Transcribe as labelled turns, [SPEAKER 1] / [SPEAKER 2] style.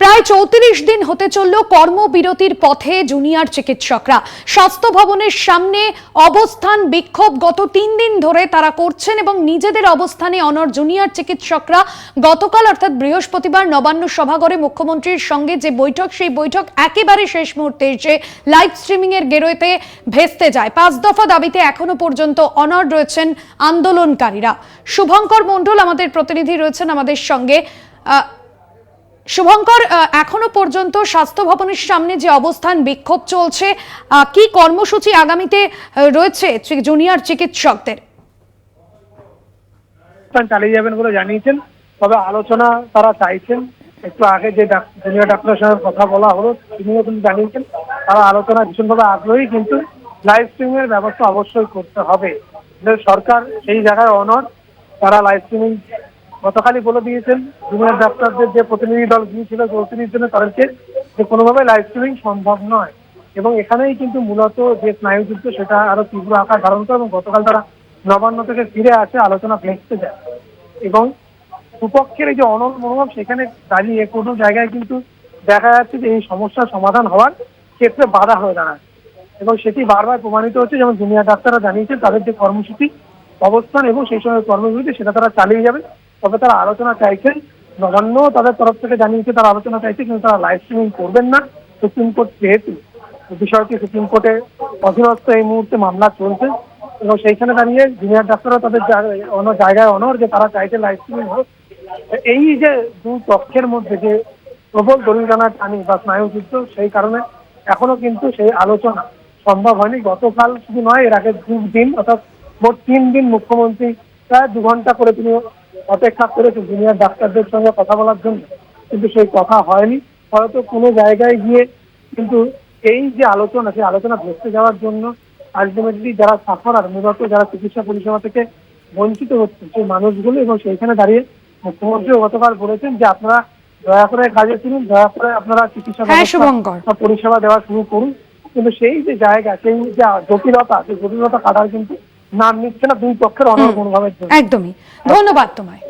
[SPEAKER 1] প্রায় চৌত্রিশ দিন হতে চলল কর্মবিরতির পথে জুনিয়র চিকিৎসকরা। স্বাস্থ্য ভবনের সামনে অবস্থান বিক্ষোভ গত তিন দিন ধরে তারা করছেন এবং নিজেদের অবস্থানে অনর জুনিয়র চিকিৎসকরা গতকাল অর্থাৎ বৃহস্পতিবার নবান্ন সভাঘরে মুখ্যমন্ত্রীর সঙ্গে যে বৈঠক, সেই বৈঠক একেবারে শেষ মুহূর্তে এসে লাইভ স্ট্রিমিং এর গেরোতে ভেস্তে যায়। পাঁচ দফা দাবিতে এখনও পর্যন্ত অনর রয়েছেন আন্দোলনকারীরা। শুভঙ্কর মণ্ডল আমাদের প্রতিনিধি রয়েছেন আমাদের সঙ্গে। শুভঙ্কর এখনও পর্যন্ত স্বাস্থ্য ভবনের সামনে যে অবস্থান বিক্ষোভ চলছে কি কর্মসূচি আগামীতে রয়েছে জুনিয়র চিকিৎসকদের?
[SPEAKER 2] চালিয়ে যাবেন বলে জানিয়েছেন, তবে আলোচনা তারা চাইছেন। একটু আগে যে জুনিয়র ডাক্তারের সঙ্গে কথা বলা হলো, তিনিও কিন্তু জানিয়েছেন, তারা আলোচনা ভীষণভাবে আগ্রহী, কিন্তু লাইভ স্ট্রিমিং এর ব্যবস্থা অবশ্যই করতে হবে। সরকার সেই জায়গায় অনর তারা লাইভ স্ট্রিমিং গতকালই বলে দিয়েছেন জুনিয়র ডাক্তারদের যে প্রতিনিধি দল গিয়েছিল চৌত্রিশ জনের তাদেরকে যে কোনোভাবে লাইভ স্ট্রিমিং সম্ভব নয়। এবং এখানেই কিন্তু মূলত যে স্নায়ুযুদ্ধ, সেটা আরও তীব্র আকার ধারণ করে এবং গতকাল তারা নবান্ন থেকে ফিরে আসে, আলোচনা ভেস্তে যায়। এবং দুপক্ষের এই যে অনল মনোভাব, সেখানে দাঁড়িয়ে কোনো জায়গায় কিন্তু দেখা যাচ্ছে যে এই সমস্যার সমাধান হওয়ার ক্ষেত্রে বাধা হয়ে দাঁড়ায়। এবং সেটি বারবার প্রমাণিত হচ্ছে, যেমন জুনিয়র ডাক্তাররা জানিয়েছেন, তাদের যে কর্মসূচি, অবস্থান এবং সেই সময় কর্মসূচি সেটা তারা চালিয়ে যাবে। তবে তারা আলোচনা চাইছেন। নবান্ন তাদের তরফ থেকে জানিয়েছে তারা আলোচনা চাইছে, কিন্তু তারা লাইভ স্ট্রিমিং করবেন না। সুপ্রিম কোর্ট যেহেতু বিষয়টি সুপ্রিম কোর্টে অধীনস্থ এই মুহূর্তে মামলা চলছে। এবং সেইখানে দাঁড়িয়ে জুনিয়র ডাক্তাররা তাদের অন্য জায়গায় অনর যে তারা চাইছে লাইভ স্ট্রিমিং হোক। এই যে দুই পক্ষের মধ্যে যে প্রবল দলিল জানা টানি বা স্নায়ুযুদ্ধ, সেই কারণে এখনও কিন্তু সেই আলোচনা সম্ভব হয়নি। গতকাল শুধু নয়, এর আগে দু দিন, অর্থাৎ মোট তিন দিন মুখ্যমন্ত্রী প্রায় দু ঘণ্টা করে তিনি অপেক্ষা করেছেন জুনিয়র ডাক্তারদের সঙ্গে কথা বলার জন্য। কিন্তু সেই কথা হয়নি। হয়তো কোনো জায়গায় গিয়ে কিন্তু এই যে আলোচনা সেই আলোচনা ভেস্তে যাওয়ার জন্য আলটিমেটলি যারা সাফারার মূলত যারা চিকিৎসা পরিষেবা থেকে বঞ্চিত হচ্ছে সেই মানুষগুলো এবং সেইখানে দাঁড়িয়ে মুখ্যমন্ত্রীও গতকাল বলেছেন যে আপনারা দয়া করে কাজে ফিরুন দয়া করে আপনারা চিকিৎসা
[SPEAKER 1] হ্যাঁ,
[SPEAKER 2] পরিষেবা দেওয়া শুরু করুন। কিন্তু সেই যে জায়গা সেই যে জটিলতা সেই জটিলতা কাটার কিন্তু নাম নিচ্ছে না দুই পক্ষের অনর্গণভাবের ভাবে
[SPEAKER 1] একদমই। ধন্যবাদ তোমায়।